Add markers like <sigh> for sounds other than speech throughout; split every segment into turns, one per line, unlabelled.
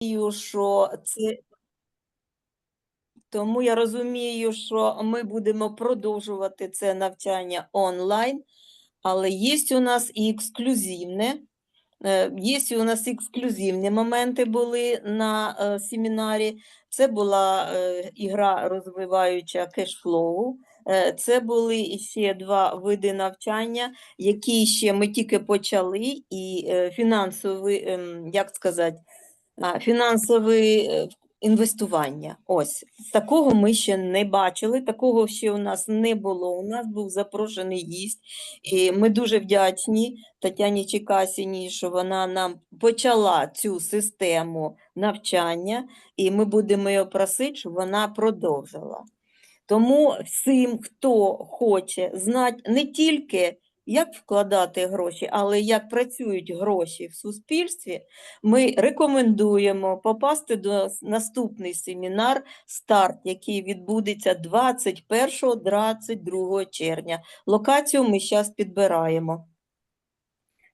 розумію, що це тому я розумію, що ми будемо продовжувати це навчання онлайн, але є у нас і ексклюзивне. е, Є у нас ексклюзивні моменти були на е, семінарі. Це була е, ігра розвиваюча кешфлоу. Це були ще два види навчання, які ще ми тільки почали, і фінансовий, ем, як сказати, а, фінансове е, інвестування. Ось такого ми ще не бачили, такого ще у нас не було. У нас був запрошений гість, і ми дуже вдячні Тетяні Чекасіні, що вона нам почала цю систему навчання, і ми будемо її просити, щоб вона продовжила. Тому всім, хто хоче знати не тільки, як вкладати гроші, але як працюють гроші в суспільстві, ми рекомендуємо попасти до наступний семінар старт, який відбудеться 21-22 червня. Локацію ми зараз підбираємо.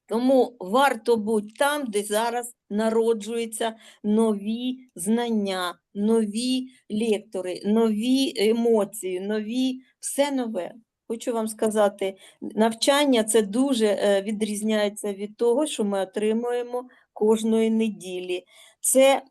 Тому варто бути там, де зараз народжуються нові знання, нові лектори, нові емоції, нові все нове. Хочу вам сказати, навчання це дуже е, відрізняється від того, що ми отримуємо кожної неділі. Це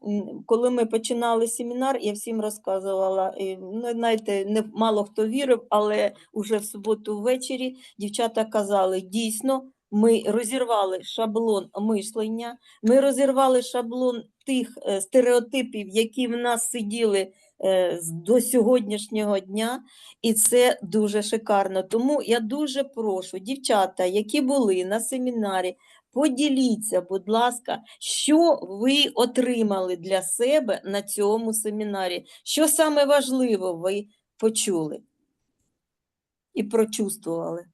коли ми починали семінар, я всім розказувала. і, Ну, знаєте, не мало хто вірив, але уже в суботу ввечері дівчата казали, дійсно, ми розірвали шаблон мислення, ми розірвали шаблон тих е, стереотипів, які в нас сиділи до сьогоднішнього дня, і це дуже шикарно. Тому я дуже прошу, дівчата, які були на семінарі, поділіться, будь ласка, що ви отримали для себе на цьому семінарі, що саме важливо ви почули і прочувствували.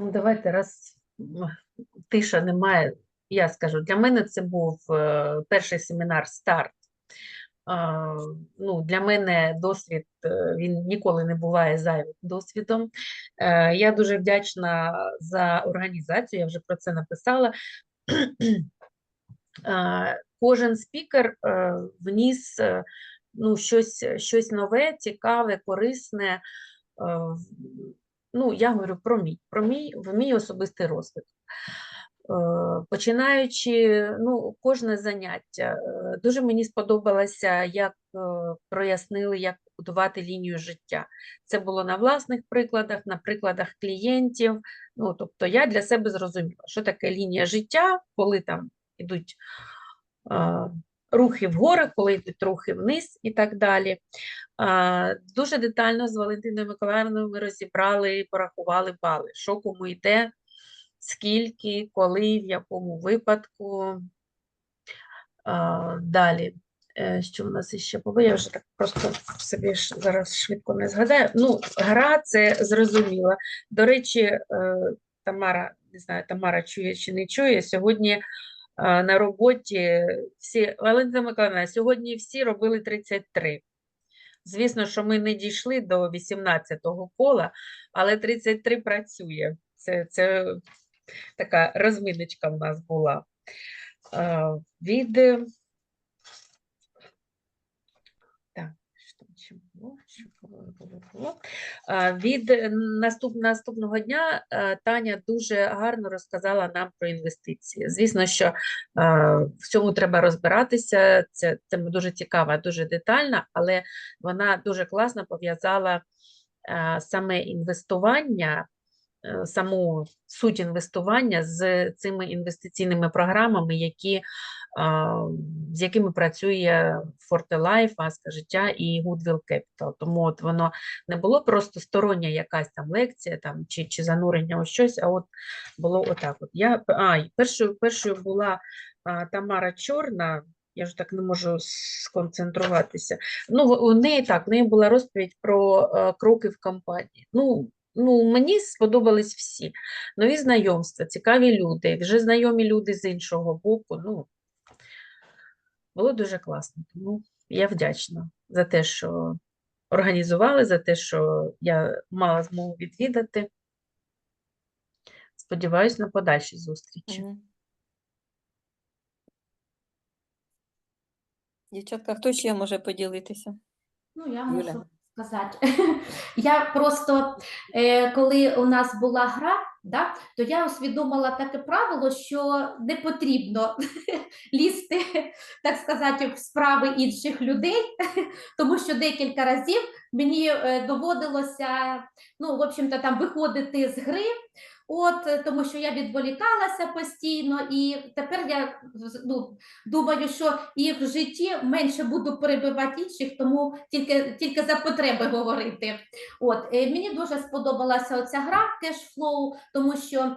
Ну, давайте, раз тиша немає, я скажу, для мене це був е, перший семінар старт. Ну, для мене досвід е, він ніколи не буває зайвим досвідом. Е, Я дуже вдячна за організацію, я вже про це написала. <clears throat> Кожен спікер вніс ну, щось, щось нове, цікаве, корисне. Ну, я говорю про мій, про мій, в мій особистий розвиток. Е, Починаючи, ну, кожне заняття. Е, Дуже мені сподобалося, як е, прояснили, як будувати лінію життя. Це було на власних прикладах, на прикладах клієнтів. Ну, тобто я для себе зрозуміла, що таке лінія життя, коли там ідуть рухи вгору, коли йдуть рухи вниз і так далі. Дуже детально з Валентиною Миколаївною ми розібрали і порахували бали, що кому йде, скільки, коли, в якому випадку. Далі, Е, що в нас іще було? Я вже так просто собі зараз швидко не згадаю. Ну, гра це зрозуміло. До речі, е, Тамара, не знаю, Тамара чує чи не чує, сьогодні на роботі всі, Валентина Миколаївна, сьогодні всі робили 33. Звісно, що ми не дійшли до 18-го кола, але 33 працює. Це, це така розміночка в нас була. Від... е, Так, що там ще було? Що було, було, було? А, Від е, наступ, наступного дня е, Таня дуже гарно розказала нам про інвестиції. Звісно, що е, в цьому треба розбиратися. Це, це дуже цікава, дуже детальна, але вона дуже класно пов'язала е, саме інвестування, саму суть інвестування з цими інвестиційними програмами, які, з якими працює Forte Life, Аска життя і Goodwill Capital. Тому от воно не було просто стороння якась там лекція там, чи, чи занурення у щось, а от було отак. От. Я, а, першою, першою була а, Тамара Чорна. Я ж так не можу сконцентруватися. Ну, у неї так, в неї була розповідь про е, кроки в компанії. Ну, ну, мені сподобались всі. Нові знайомства, цікаві люди, вже знайомі люди з іншого боку. Ну, було дуже класно. Тому я вдячна за те, що організували, за те, що я мала змогу відвідати. Сподіваюсь на подальші зустрічі.
Дівчатка, хто ще може поділитися?
Ну, я
Юля.
можу сказати. <laughs> Я просто, е, коли у нас була гра, да, то я усвідомила таке правило, що не потрібно <laughs> лізти, так сказати, в справи інших людей, <laughs> тому що декілька разів мені е, доводилося, ну, в общем-то, там виходити з гри. От, е, тому що я відволікалася постійно, і тепер я ну, думаю, що і в житті менше буду перебивати інших, тому тільки, тільки за потреби говорити. От, е, мені дуже сподобалася оця гра кешфлоу, тому що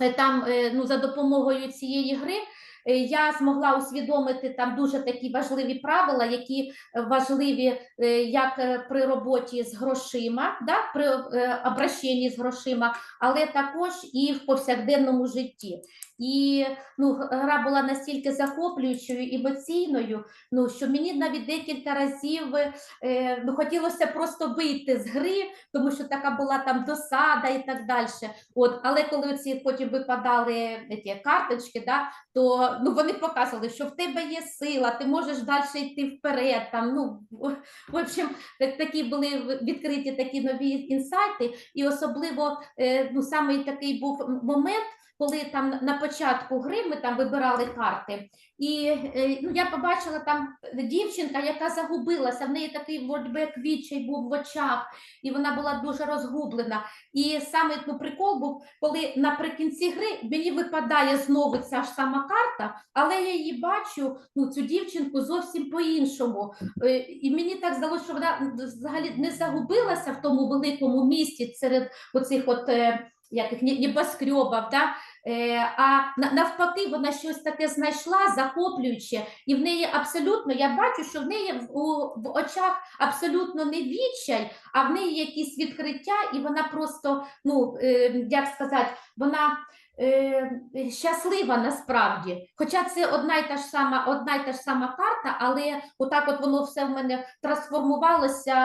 е, там ну, за допомогою цієї гри я змогла усвідомити там дуже такі важливі правила, які е, важливі е, як е, при роботі з грошима, да, при е, обращенні з грошима, але також і в повсякденному житті. І ну, гра була настільки захоплюючою, емоційною, ну, що мені навіть декілька разів е, ну, хотілося просто вийти з гри, тому що така була там досада і так далі. От, але коли ці потім випадали ті карточки, да, то ну, вони показували, що в тебе є сила, ти можеш далі йти вперед. Там, ну, в- общем, такі були відкриті такі нові інсайти, і особливо е, ну, саме такий був момент. Коли там на початку гри ми там вибирали карти, і е, ну, я побачила там дівчинка, яка загубилася, в неї такий вроді відчай був в очах, і вона була дуже розгублена. І саме ну, прикол був, коли наприкінці гри мені випадає знову ця ж сама карта, але я її бачу, ну, цю дівчинку зовсім по-іншому. Е, І мені так здалося, що вона взагалі не загубилася в тому великому місті серед оцих от. е, Яких ні- небоскребів, да? Е, а на- навпаки, вона щось таке знайшла захоплююче, і в неї абсолютно, я бачу, що в неї в, в очах абсолютно не відчай, а в неї якісь відкриття, і вона просто, ну е, як сказати, вона е, щаслива насправді. Хоча це одна й та ж сама, одна й та ж сама карта, але отак от воно все в мене трансформувалося,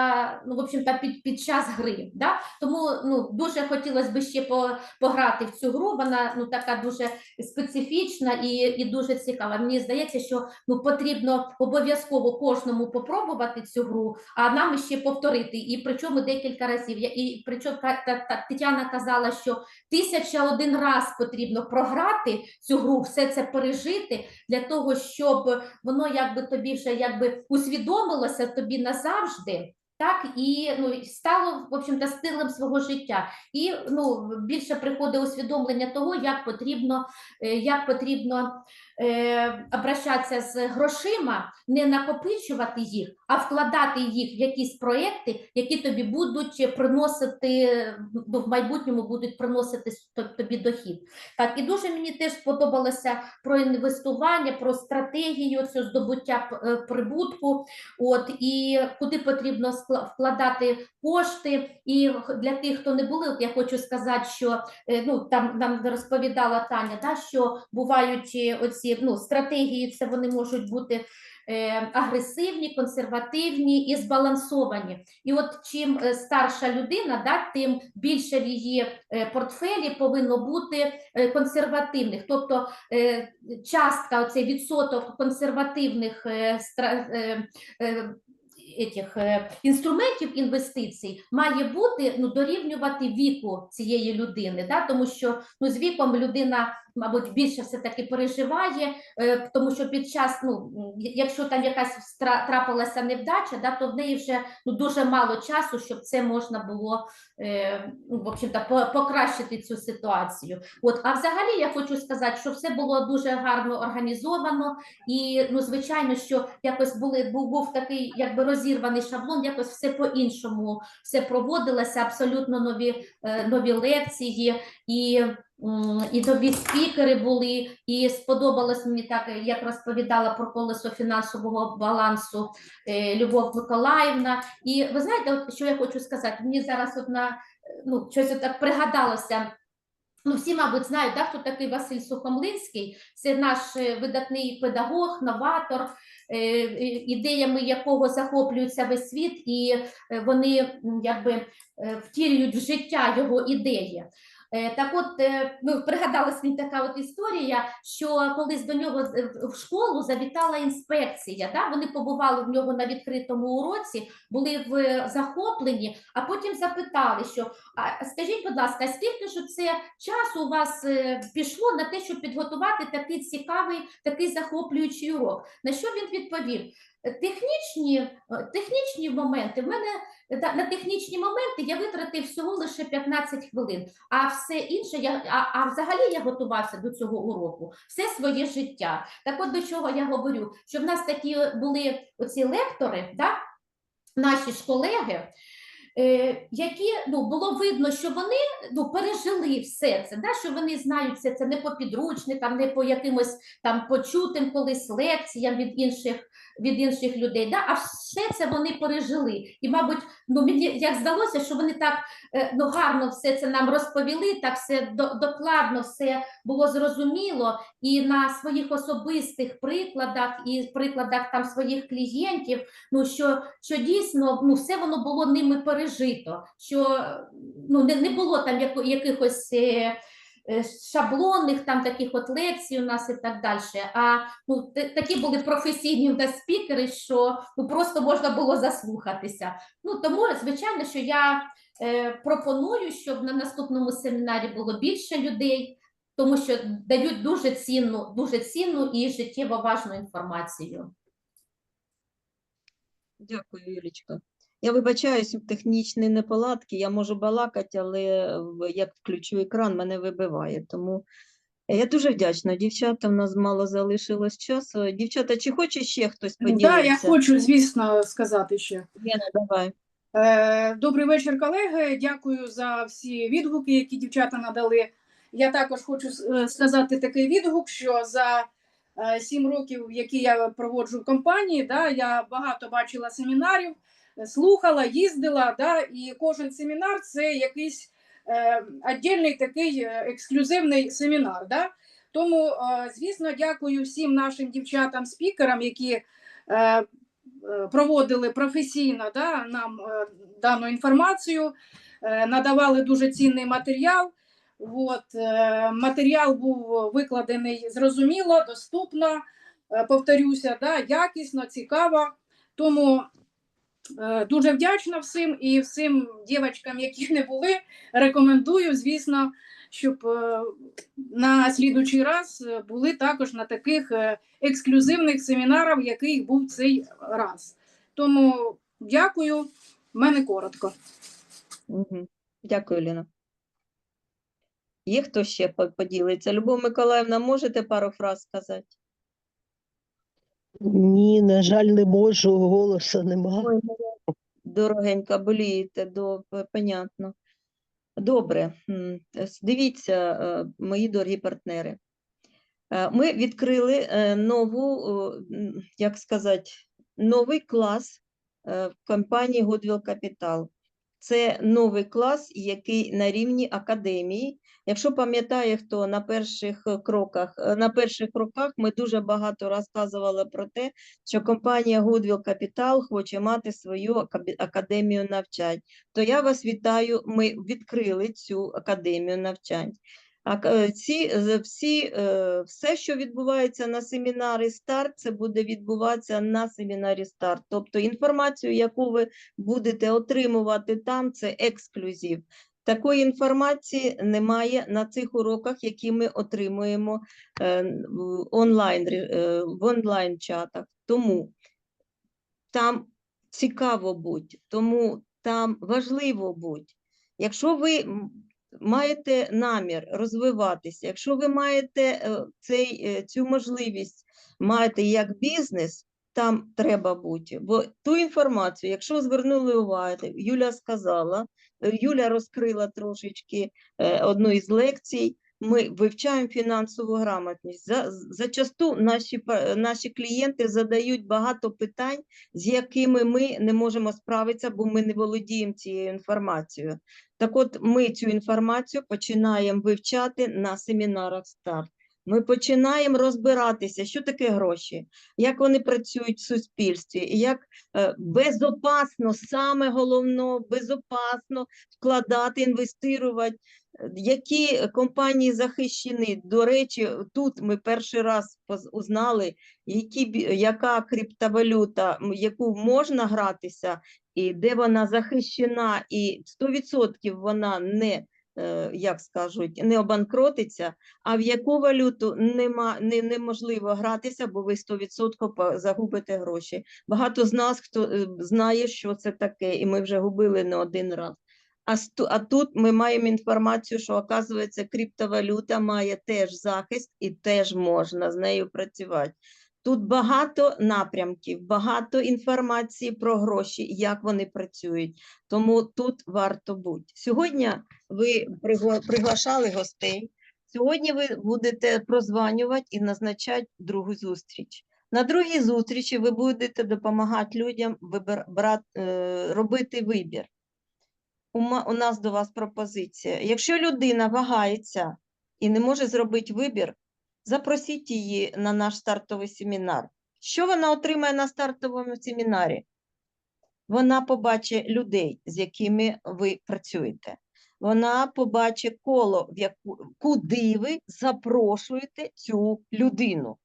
ну, в общем-то, під, під час гри. Да? Тому ну, дуже хотілося б ще по, пограти в цю гру. Вона ну, така дуже специфічна і, і дуже цікава. Мені здається, що ну, потрібно обов'язково кожному попробувати цю гру, а нам ще повторити. І причому декілька разів. І причому та, та, та, Тетяна казала, що тисяча один раз потрібно програти цю гру, все це пережити для того, щоб воно якби тобі вже якби усвідомилося тобі назавжди. Так і ну стало в общем-то стилем свого життя, і ну більше приходить усвідомлення того, як потрібно, е, як потрібно е, обращатися з грошима, не накопичувати їх, а вкладати їх в якісь проекти, які тобі будуть приносити в майбутньому будуть приносити тобі дохід. Так, і дуже мені теж сподобалося про інвестування, про стратегію цю здобуття е, прибутку. От і куди потрібно вкладати кошти. І для тих, хто не були, я хочу сказати, що е, ну там нам розповідала Таня, да, що бувають е, оці ну, стратегії, це вони можуть бути. е, Агресивні, консервативні і збалансовані. І от чим е, старша людина, да, тим більше в її е, портфелі повинно бути е, консервативних. Тобто е, частка, оцей відсоток консервативних е, е, е, е, інструментів інвестицій має бути ну, дорівнювати віку цієї людини, да? тому що ну, з віком людина, мабуть, більше все-таки переживає, е, тому що під час, ну, якщо там якась трапилася невдача, да, то в неї вже ну, дуже мало часу, щоб це можна було е, ну, в общем-то, покращити цю ситуацію. От, а взагалі я хочу сказати, що все було дуже гарно організовано, і ну, звичайно, що якось були був, був такий якби розірваний шаблон, якось все по-іншому все проводилося, абсолютно нові, е, нові лекції і. І нові спікери були, і сподобалось мені так, як розповідала про колесо фінансового балансу е, Любов Миколаївна. І ви знаєте, от що я хочу сказати? Мені зараз одна ну, щось так пригадалося. Ну, всі, мабуть, знають, да, хто такий Василь Сухомлинський. Це наш е, видатний педагог, новатор, е, е, ідеями якого захоплюється весь світ, і е, вони якби е, втілюють в життя його ідеї. Е, Так от, е, ну, пригадалась мені така от історія, що колись до нього з- в- школу завітала інспекція. Да? Вони побували в нього на відкритому уроці, були в е, захопленні, а потім запитали, що а скажіть, будь ласка, скільки ж це часу у вас е, пішло на те, щоб підготувати такий цікавий, такий захоплюючий урок? На що він відповів? «Е, Технічні, е, технічні моменти. В мене е, на технічні моменти я витратив всього лише 15 хвилин, а все інше я а, а взагалі я готувався до цього уроку все своє життя. Так от до чого я говорю, що в нас такі були оці лектори, да? наші ж колеги, е, які ну, було видно, що вони ну, пережили все це, да? що вони знають все це не по підручникам, не по якимось там почутим колись лекціям від інших, від інших людей, да? а все це вони пережили. І, мабуть, ну, мені як здалося, що вони так е, ну, гарно все це нам розповіли, так все докладно все було зрозуміло, і на своїх особистих прикладах і прикладах там своїх клієнтів ну що, що дійсно ну все воно було ними пережито, що ну не, не було там якихось е, шаблонних там таких от лекцій у нас і так далі. А ну такі були професійні у нас спікери, що ну просто можна було заслухатися. Ну тому звичайно, що я е, пропоную, щоб на наступному семінарі було більше людей. Тому що дають дуже цінну, дуже цінну і життєво важну інформацію.
Дякую, Юлічка. Я вибачаюсь, технічні неполадки, я можу балакати, але в- як включу екран, мене вибиває. Тому я дуже вдячна. Дівчата, в нас мало залишилось часу. Дівчата, чи хоче ще хтось
Так,
поділитися?
я хочу, звісно, сказати ще.
Лена, давай.
Е, Добрий вечір, колеги. Дякую за всі відгуки, які дівчата надали. Я також хочу е, сказати такий відгук, що за е, сім років, які я проводжу в компанії, да, я багато бачила семінарів, е, слухала, їздила, да, і кожен семінар це якийсь е, віддільний такий е, ексклюзивний семінар. Да. Тому, е, звісно, дякую всім нашим дівчатам-спікерам, які е, е, проводили професійно да, нам е, дану інформацію, е, надавали дуже цінний матеріал. От, е, матеріал був викладений зрозуміло, доступно, е, повторюся, да, якісно, цікаво. Тому е, дуже вдячна всім і всім дівчаткам, які не були, рекомендую, звісно, щоб е, на слідучий раз е, були також на таких е, ексклюзивних семінарах, який був цей раз. Тому дякую, в мене коротко.
Дякую, Ліна. Є хто ще поділиться? Любов Миколаївна, можете пару фраз сказати?
Ні, на жаль, не можу, голосу нема.
Ой, Дорогенька, болієте, до, понятно. Добре, дивіться, е, мої дорогі партнери. Е, Ми відкрили е, нову, як сказати, новий клас в компанії Goodwill Capital. Це новий клас, який на рівні академії. Якщо пам'ятає, хто на перших кроках, е, на перших роках ми дуже багато розказували про те, що компанія Goodwill Capital хоче мати свою академію навчань. То я вас вітаю. Ми відкрили цю академію навчань. А ці всі, е, все, що відбувається на семінарі старт, це буде відбуватися на семінарі старт. Тобто інформацію, яку ви будете отримувати там, це ексклюзив. Такої інформації немає на цих уроках, які ми отримуємо е, онлайн, е, в онлайн-чатах. Тому там цікаво будь, тому там важливо будь. Якщо ви маєте намір розвиватися, якщо ви маєте е, цей, е, цю можливість маєте як бізнес, там треба бути. Бо ту інформацію, якщо звернули увагу, Юля сказала, Юля розкрила трошечки е, одну із лекцій. Ми вивчаємо фінансову грамотність. За, зачасту наші, наші клієнти задають багато питань, з якими ми не можемо справитися, бо ми не володіємо цією інформацією. Так от ми цю інформацію починаємо вивчати на семінарах старт. Ми починаємо розбиратися, що таке гроші, як вони працюють в суспільстві, як е, безопасно, саме головне, безопасно вкладати, інвестувати, які компанії захищені. До речі, тут ми перший раз узнали, які, яка криптовалюта, яку можна гратися, і де вона захищена, і 100% вона не, як скажуть, не обанкротиться, а в яку валюту нема, не, неможливо гратися, бо ви 100% загубите гроші. Багато з нас, хто е, знає, що це таке, і ми вже губили не один раз. А, сту- а тут ми маємо інформацію, що, оказується, криптовалюта має теж захист і теж можна з нею працювати. Тут багато напрямків, багато інформації про гроші, як вони працюють. Тому тут варто бути. Сьогодні ви приглашали гостей. Сьогодні ви будете прозванювати і назначати другу зустріч. На другій зустрічі ви будете допомагати людям вибир, брат, е, робити вибір. У, нас до вас пропозиція. Якщо людина вагається і не може зробити вибір, запросіть її на наш стартовий семінар. Що вона отримає на стартовому семінарі? Вона побачить людей, з якими ви працюєте. Вона побачить коло, в яку, куди ви запрошуєте цю людину.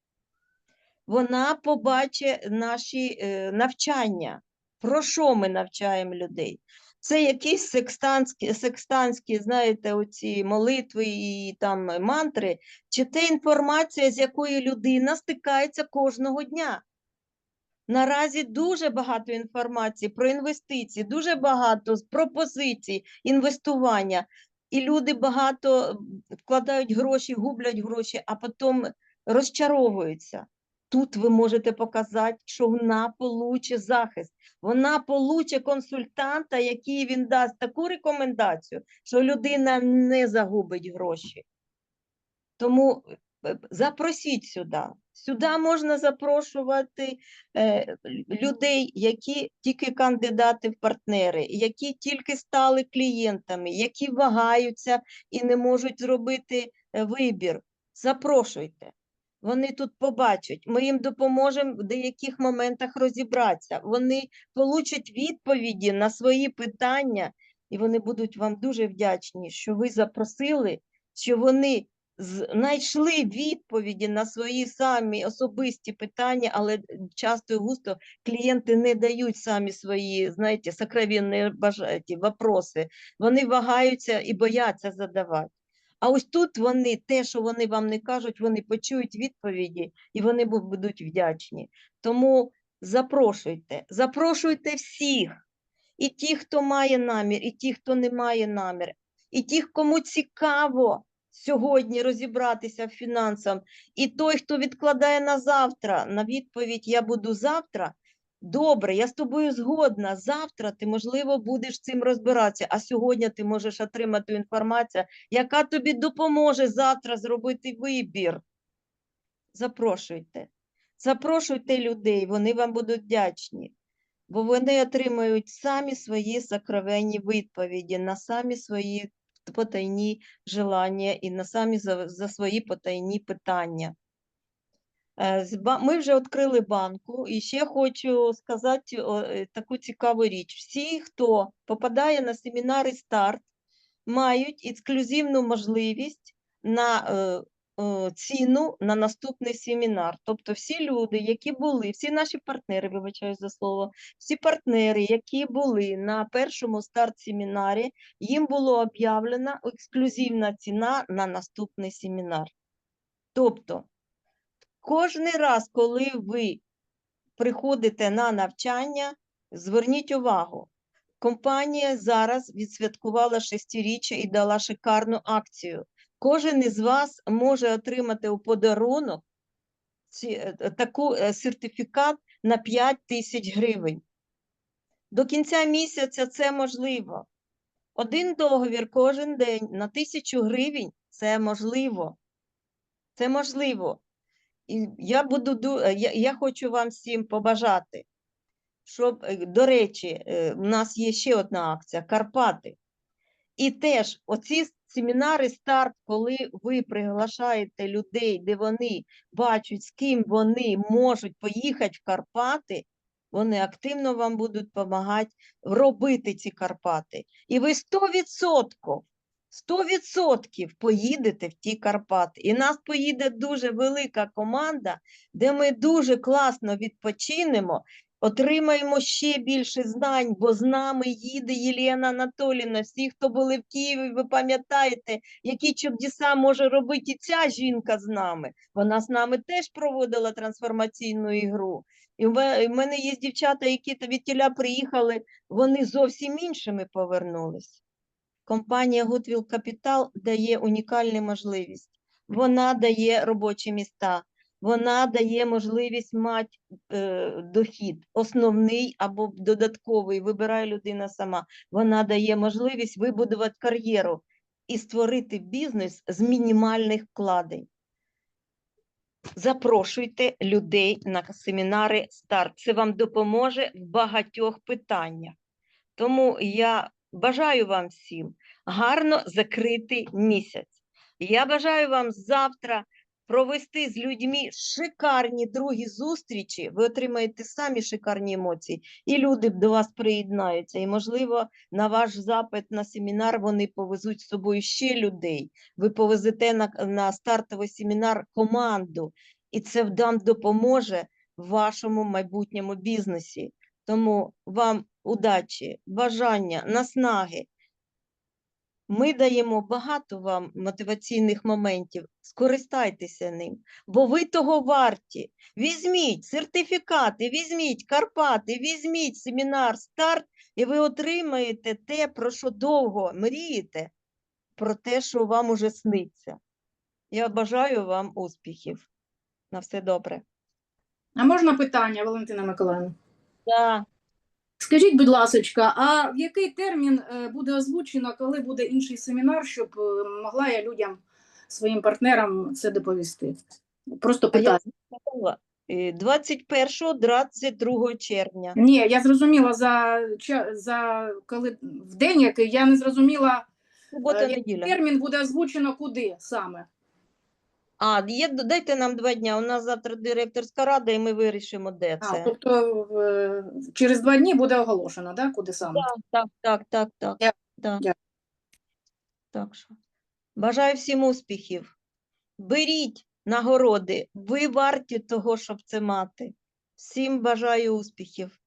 Вона побачить наші е, навчання, про що ми навчаємо людей. Це якісь секстанські, секстанські, знаєте, оці молитви і там мантри, чи це інформація, з якою людина стикається кожного дня. Наразі дуже багато інформації про інвестиції, дуже багато пропозицій інвестування. І люди багато вкладають гроші, гублять гроші, а потім розчаровуються. Тут ви можете показати, що вона получе захист. Вона получе консультанта, який він дасть таку рекомендацію, що людина не загубить гроші. Тому е, запросіть сюди. Сюди можна запрошувати е, людей, які тільки кандидати в партнери, які тільки стали клієнтами, які вагаються і не можуть зробити е, вибір. Запрошуйте. Вони тут побачать. Ми їм допоможемо в деяких моментах розібратися. Вони получать відповіді на свої питання, і вони будуть вам дуже вдячні, що ви запросили, що вони знайшли відповіді на свої самі особисті питання, але часто і густо клієнти не дають самі свої, знаєте, сокровенні бажаті, вопроси. Вони вагаються і бояться задавати. А ось тут вони, те, що вони вам не кажуть, вони почують відповіді і вони будуть вдячні. Тому запрошуйте, запрошуйте всіх. І ті, хто має намір, і ті, хто не має намір, і ті, кому цікаво сьогодні розібратися в фінансах, і той, хто відкладає на завтра, на відповідь я буду завтра. Добре, я з тобою згодна. Завтра ти, можливо, будеш цим розбиратися, а сьогодні ти можеш отримати інформацію, яка тобі допоможе завтра зробити вибір. Запрошуйте. Запрошуйте людей, вони вам будуть вдячні, бо вони отримають самі свої сокровенні відповіді на самі свої потайні желання і на самі за, за свої потайні питання. Ба- Ми вже відкрили банку, і ще хочу сказати е, таку цікаву річ. Всі, хто попадає на семінари старт, мають ексклюзивну можливість на е, е, ціну на наступний семінар. Тобто всі люди, які були, всі наші партнери, вибачаю за слово, всі партнери, які були на першому старт-семінарі, їм було об'явлена ексклюзивна ціна на наступний семінар. Тобто, кожний раз, коли ви приходите на навчання, зверніть увагу, компанія зараз відсвяткувала шестиріччя і дала шикарну акцію. Кожен із вас може отримати у подарунок е, таку е, сертифікат на 5 тисяч гривень. До кінця місяця це можливо. Один договір кожен день на тисячу гривень Це можливо. Це можливо. Я буду е, я, я хочу вам всім побажати, щоб, е, до речі, е, у нас є ще одна акція Карпати. І теж оці семінари старт, коли ви приглашаєте людей, де вони бачать, з ким вони можуть поїхати в Карпати, вони активно вам будуть допомагати робити ці Карпати. І ви 100%, 100% поїдете в ті Карпати. І нас поїде дуже велика команда, де ми дуже класно відпочинемо, отримаємо ще більше знань, бо з нами їде Єлена Анатоліївна. Всі, хто були в Києві, ви пам'ятаєте, які чудеса може робити ця жінка з нами. Вона з нами теж проводила трансформаційну ігру. І в мене є дівчата, які від тіля приїхали, вони зовсім іншими повернулись. Компанія Goodwill Capital дає унікальну можливість. Вона дає робочі міста, вона дає можливість мати е, дохід, основний або додатковий, вибирає людина сама. Вона дає можливість вибудувати кар'єру і створити бізнес з мінімальних вкладень. Запрошуйте людей на семінари старт. Це вам допоможе в багатьох питаннях. Тому я бажаю вам всім гарно закрити місяць. Я бажаю вам завтра провести з людьми шикарні другі зустрічі. Ви отримаєте самі шикарні емоції, і люди до вас приєднаються. І, можливо, на ваш запит на семінар вони повезуть з собою ще людей. Ви повезете на, на стартовий семінар команду, і це вам допоможе в вашому майбутньому бізнесі. Тому вам удачі, бажання, наснаги. Ми даємо багато вам мотиваційних моментів. Скористайтеся ним, бо ви того варті. Візьміть сертифікати, візьміть Карпати, візьміть семінар старт, і ви отримаєте те, про що довго мрієте, про те, що вам уже сниться. Я бажаю вам успіхів. На все добре.
А можна питання, Валентина Миколаївна?
Да.
Скажіть, будь ласка, а в який термін е, буде озвучено, коли буде інший семінар, щоб е, могла я людям, своїм партнерам це доповісти? Просто питання.
сказала, е, 21-22 червня.
Ні, я зрозуміла за, за коли в день, який я не зрозуміла,
Субота, неділя.
термін буде озвучено куди саме.
А, є, дайте нам два дня. У нас завтра директорська рада, і ми вирішимо, де
А,
це.
тобто е, через два дні буде оголошено, да? куди саме?
Так, так, так, так. Да.
дя-
Так що. Бажаю всім успіхів. Беріть нагороди. Ви варті того, щоб це мати. Всім бажаю успіхів.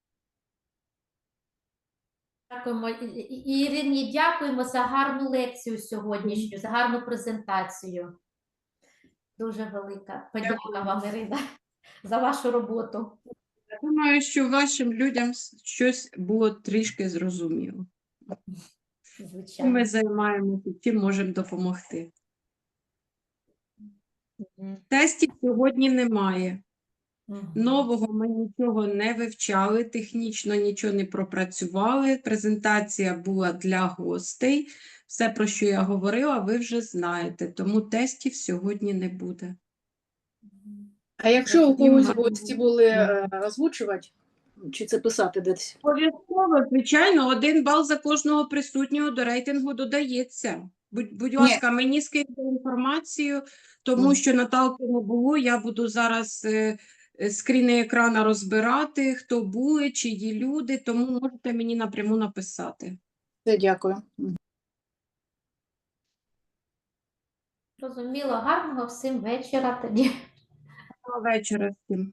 Дякуємо. І- і- і- Ірині, дякуємо за гарну лекцію сьогоднішню, за гарну презентацію. Дуже велика подяка вам, Ірина, <laughs> за вашу роботу.
Я думаю, що вашим людям щось було трішки зрозуміло.
Звичайно.
ми займаємося, чим можемо допомогти.
Мгм.
Тестів сьогодні немає.
Мгм.
Нового ми нічого не вивчали, технічно нічого не пропрацювали. Презентація була для гостей. Все, про що я говорила, ви вже знаєте, тому тестів сьогодні не буде.
А якщо у когось гості були е, озвучувати, чи це писати десь?
Обов'язково, звичайно, один бал за кожного присутнього до рейтингу додається. Будь, будь ласка, мені скиньте інформацію, тому
Мгм.
що Наталки не було. Я буду зараз е, е, скріни екрана розбирати, хто були, чиї люди, тому можете мені напряму написати.
Все, дякую. Мгм.
Зрозуміло, гарного всім вечора тоді.
Доброго вечора всім.